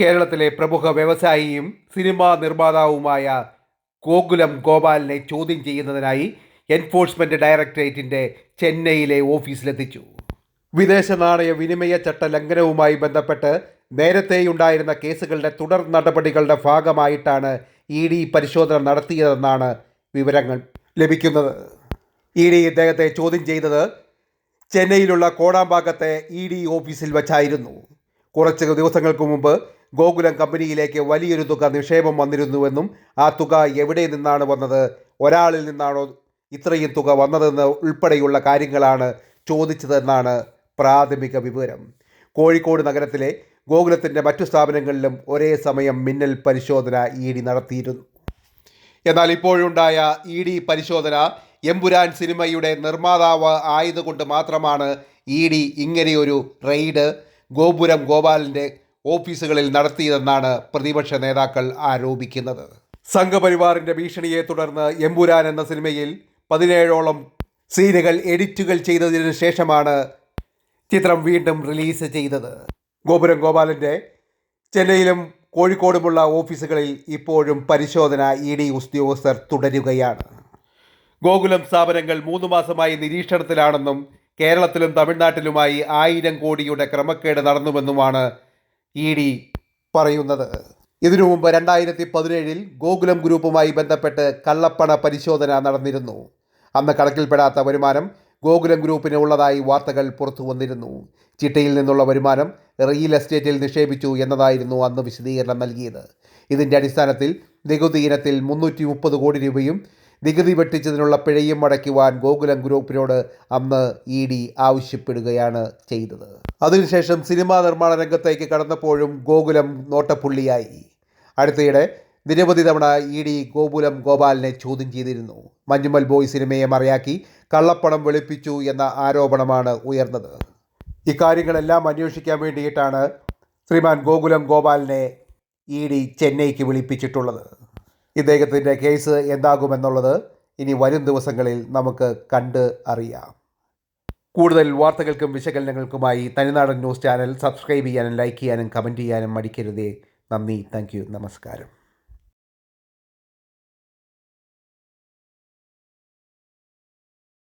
കേരളത്തിലെ പ്രമുഖ വ്യവസായിയും സിനിമാ നിർമ്മാതാവുമായ ഗോകുലം ഗോപാലിനെ ചോദ്യം ചെയ്യുന്നതിനായി എൻഫോഴ്സ്മെന്റ് ഡയറക്ടറേറ്റിന്റെ ചെന്നൈയിലെ ഓഫീസിലെത്തിച്ചു. വിദേശ നാണയ വിനിമയ ചട്ട ലംഘനവുമായി ബന്ധപ്പെട്ട് നേരത്തെയുണ്ടായിരുന്ന കേസുകളുടെ തുടർ നടപടികളുടെ ഭാഗമായിട്ടാണ് ഇ ഡി പരിശോധന നടത്തിയതെന്നാണ് വിവരങ്ങൾ ലഭിക്കുന്നത്. ഇ ഡി ഇദ്ദേഹത്തെ ചോദ്യം ചെയ്തത് ചെന്നൈയിലുള്ള കോടാമ്പാക്കത്തെ ഇ ഡി ഓഫീസിൽ വച്ചായിരുന്നു. കുറച്ച് ദിവസങ്ങൾക്ക് മുമ്പ് ഗോകുലം കമ്പനിയിലേക്ക് വലിയൊരു തുക നിക്ഷേപം വന്നിരുന്നുവെന്നും ആ തുക എവിടെ നിന്നാണ് വന്നത്? ഒരാളിൽ നിന്നാണോ ഇത്രയും തുക വന്നതെന്ന് ഉൾപ്പെടെയുള്ള കാര്യങ്ങളാണ് ചോദിച്ചതെന്നാണ് പ്രാഥമിക വിവരം. കോഴിക്കോട് നഗരത്തിലെ ഗോകുലത്തിന്റെ മറ്റു സ്ഥാപനങ്ങളിലും ഒരേ സമയം മിന്നൽ പരിശോധന ഇ ഡി നടത്തിയിരുന്നു. എന്നാൽ ഇപ്പോഴുണ്ടായ ഇ ഡി പരിശോധന എമ്പുരാൻ സിനിമയുടെ നിർമ്മാതാവ് ആയതുകൊണ്ട് മാത്രമാണ് ഇ ഡി ഇങ്ങനെയൊരു റെയ്ഡ് ഗോപുരം ഗോപാലിന്റെ ഓഫീസുകളിൽ നടത്തിയതെന്നാണ് പ്രതിപക്ഷ നേതാക്കൾ ആരോപിക്കുന്നത്. സംഘപരിവാറിന്റെ ഭീഷണിയെ തുടർന്ന് എമ്പുരാൻ എന്ന സിനിമയിൽ പതിനേഴോളം സീനുകൾ എഡിറ്റുകൾ ചെയ്തതിനു ശേഷമാണ് ചിത്രം വീണ്ടും റിലീസ് ചെയ്തത്. ഗോപുരം ഗോപാലിന്റെ ചെന്നൈയിലും കോഴിക്കോടുമുള്ള ഓഫീസുകളിൽ ഇപ്പോഴും പരിശോധന ഇ ഡി ഉദ്യോഗസ്ഥർ തുടരുകയാണ്. ഗോകുലം സ്ഥാപനങ്ങൾ മൂന്ന് മാസമായി നിരീക്ഷണത്തിലാണെന്നും കേരളത്തിലും തമിഴ്നാട്ടിലുമായി ആയിരം കോടിയുടെ ക്രമക്കേട് നടന്നുവെന്നുമാണ് ഇ ഡി പറയുന്നത്. ഇതിനു മുമ്പ് രണ്ടായിരത്തി പതിനേഴിൽ ഗോകുലം ഗ്രൂപ്പുമായി ബന്ധപ്പെട്ട് കള്ളപ്പണ പരിശോധന നടന്നിരുന്നു. അന്ന് കണക്കിൽപ്പെടാത്ത വരുമാനം ഗോകുലം ഗ്രൂപ്പിന് ഉള്ളതായി വാർത്തകൾ പുറത്തു വന്നിരുന്നു. ചിട്ടയിൽ നിന്നുള്ള വരുമാനം റിയൽ എസ്റ്റേറ്റിൽ നിക്ഷേപിച്ചു എന്നതായിരുന്നു അന്ന് വിശദീകരണം നൽകിയത്. ഇതിന്റെ അടിസ്ഥാനത്തിൽ നികുതി ഇനത്തിൽ മുന്നൂറ്റി മുപ്പത് കോടി രൂപയും നികുതി വെട്ടിച്ചതിനുള്ള പിഴയും അടയ്ക്കുവാൻ ഗോകുലം ഗ്രൂപ്പിനോട് അന്ന് ഇ ഡി ആവശ്യപ്പെടുകയാണ് ചെയ്തത്. അതിനുശേഷം സിനിമാ നിർമ്മാണ രംഗത്തേക്ക് കടന്നപ്പോഴും ഗോകുലം നോട്ടപ്പുള്ളിയായി. അടുത്തിടെ നിരവധി തവണ ഇ ഡി ഗോകുലം ഗോപാലിനെ ചോദ്യം ചെയ്തിരുന്നു. മഞ്ഞുമൽ ബോയ് സിനിമയെ മറയാക്കി കള്ളപ്പണം വെളുപ്പിച്ചു എന്ന ആരോപണമാണ് ഉയർന്നത്. ഇക്കാര്യങ്ങളെല്ലാം അന്വേഷിക്കാൻ വേണ്ടിയിട്ടാണ് ശ്രീമാൻ ഗോകുലം ഗോപാലിനെ ഇ ഡി ചെന്നൈക്ക് വിളിപ്പിച്ചിട്ടുള്ളത്. ഇദ്ദേഹത്തിന്റെ കേസ് എന്താകുമെന്നുള്ളത് ഇനി വരും ദിവസങ്ങളിൽ നമുക്ക് കണ്ട് അറിയാം. കൂടുതൽ വാർത്തകൾക്കും വിശകലനങ്ങൾക്കുമായി തനിനാടൻ ന്യൂസ് ചാനൽ സബ്സ്ക്രൈബ് ചെയ്യാനും ലൈക്ക് ചെയ്യാനും കമന്റ് ചെയ്യാനും മടിക്കരുതേ. നന്ദി താങ്ക് നമസ്കാരം.